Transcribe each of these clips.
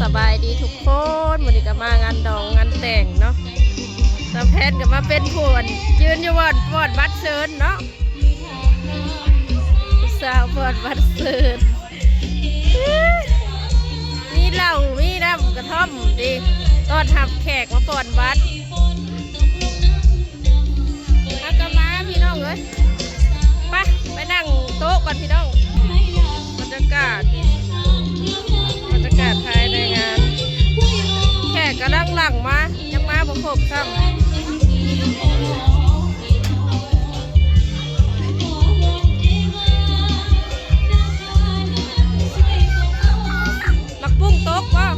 สบายดีทุกคนวันนี้ก็มางานดองงานแต่งเนาะสำแพนก็มาเป็นผวนยืนอยู่วอดวอดบัดเชิญเนาะสาววอดบัดเชินมีเหล้ามีน้ำกระท่อมดีตอนทับแขกมาปอนบัดอากมาพี่น้องเอ้ยไปไปนั่งโต๊ะก่อนพี่น้องบรรยากาศ หลังมายังมาบ่ครบครับลักปุ้งตกว่ะ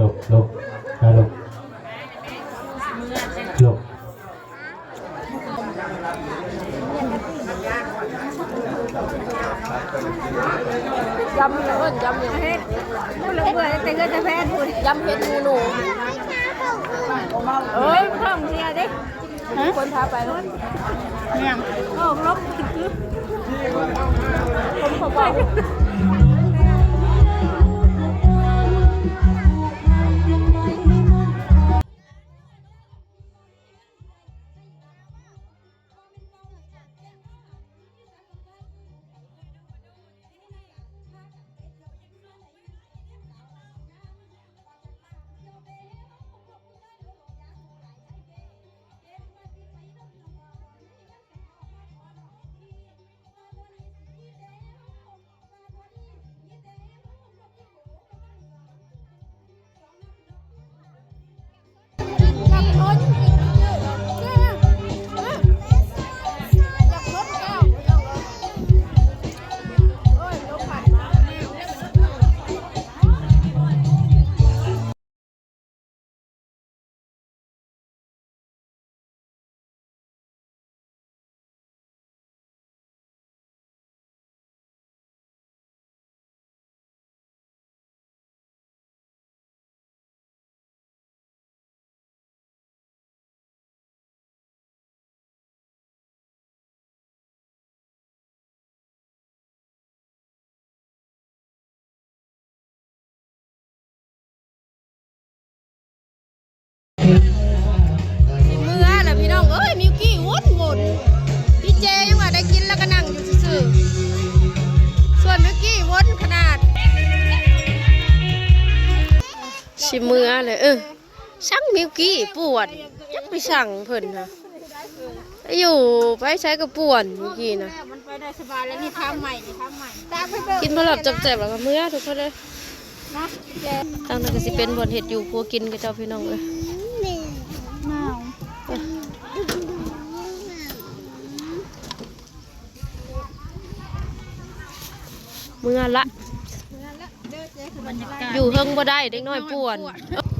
หลบหลบอะหลบหลบยำเอิ้นยำอย่างเฮ็ดพูดเลยเบื่อแต่ก็จะแพ้พูดยำเฮ็ดหมูหนูเอ้ยท่องเที่ยวดิคนพาไปแล้วเนี่ยโอ้ลบผมขอบอก เจยังว่าได้กินแล้วก็นั่งอยู่ซื่อๆส่วนมิวกี้วนขนาด ชิเมื่อเลยเออสั่งมิวกี้ป่วนยักไปสั่งเพิ่นนะอยู่ไปใช้กับป่วนมิวกี้นะมันไปได้สบายแล้วนี่ทำใหม่นี่ทำใหม่ตามไปเบิ่งกินพอหลับจับแจบแล้วก็เมื่อทุกคนเลยนะแกตั้งแต่ก็สิเป็นบนเห็ดอยู่พัวกินกับเจ้าพี่น้องเลย หนาว เมื่อละบรรยากาศอยู่เฮิงบ่ได้เด็กน้อยป่วน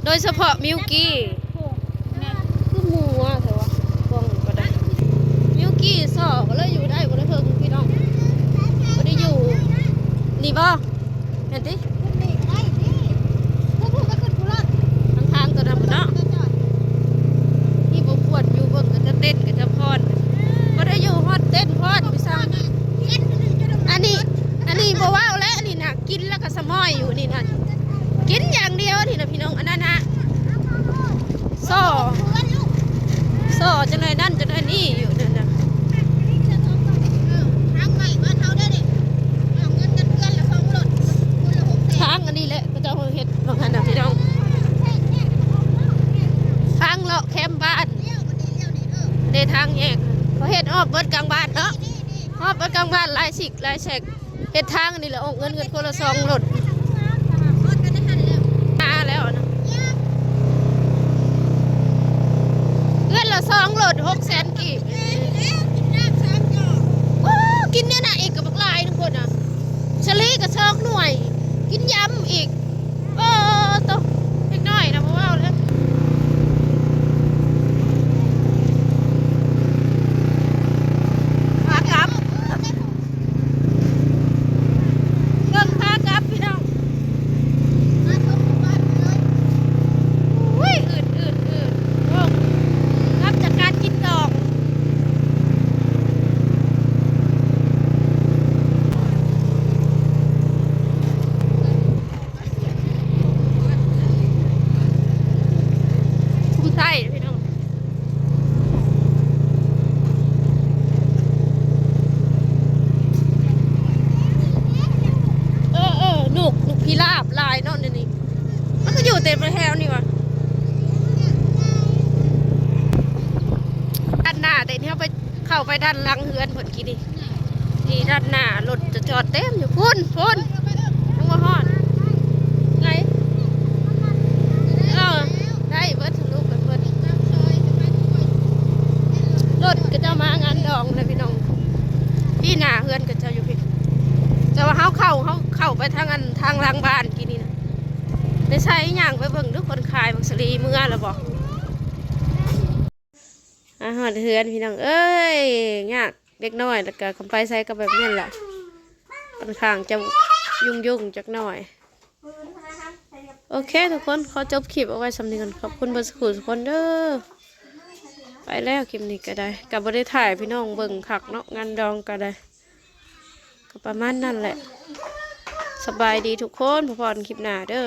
โดยเฉพาะมิวกี้คือหมูอะแต่ว่าฟ้องก็ได้ มิวกี้สอบก็เลยอยู่ได้บ่ได้เฮิงพี่น้องบ่ได้อยู่ นี่บ่เห็นติ นี่ไอ้นี่พวกพวกก็ขึ้นกูละ ทางๆตัวนั้นบ่เนาะนี่บ่ปวดอยู่เบิ่งก็จะเต้นก็จะพรบ่ได้อยู่ฮอดเต้นพรพี่ซังอันนี้ อันนี้บ่ว้าวแล้วอันนี้น่ะกินแล้วก็ส มอยอยู่นี่น่ะกินอย่างเดียวนี่น่ะพี่น้องอันนั้นน่ะซ่อโซ่จะหน่อยนั่นจะหน่อยนี่อยู่นั่นนะทางใหม่บ้านเฮาได้ดิเอาเงินกันเพื่อนละสองรถคนละหกแสนทางอันนี้แหละก็จะเอาเห็ดบางอันนะพี่น้องทางเลาะแคมป์บ้านเลี้ยวมันนี่เลี้ยวนี่เออในทางแยกเขาเห็ดออกเบิดกลางบ้านเนาะนี่นี่ออกเบิดกลางบ้านหลายสิกหลายแฉกเห็ดทางอันนี้แหละออกเงินเงินคนละสองรถรถกันได้ทันแล้ว มาแล้วนะเงินละ สองโหลดหกแสนกีบานลังเฮือนผลกี่ดินี่ด้านหน้ารถจะจอดเต็มอยู่พุ่นพุ่นยังว่าฮอดไงเออได้เบิร์ตลุเบิดเบิดรถก็จะมางานดองเลยพี่น้องพี่หน้าเฮือนก็จะอยู่พี่จะว่าเขาเข้าเขาเข้าไปทางอันทางลังบานกี่นี่นะไม่ใช่ย่างไปเบิ่งทุกคนขายบังสลีเมื่อแล้วบอก อาหารเฮือนพี่น้องเอ้ยยากเด็กน้อยแล้วก็คำไปใส่ก็แบบนี้แหละค่อนข้างจะยุ่งยุ่งจักหน่อย โอเค ทุกคนขอจบคลิปเอาไว้สำนึกกันขอบคุณเบอร์สกูทุกคนเด้อไปแล้วคลิปนี้ก็ได้กับบได้ถ่ายพี่น้องเบิ่งคักเนาะงานดองก็ได้ก็ประมาณนั่นแหละ สบายดีทุกคนพอพรคลิปหน้าเด้อ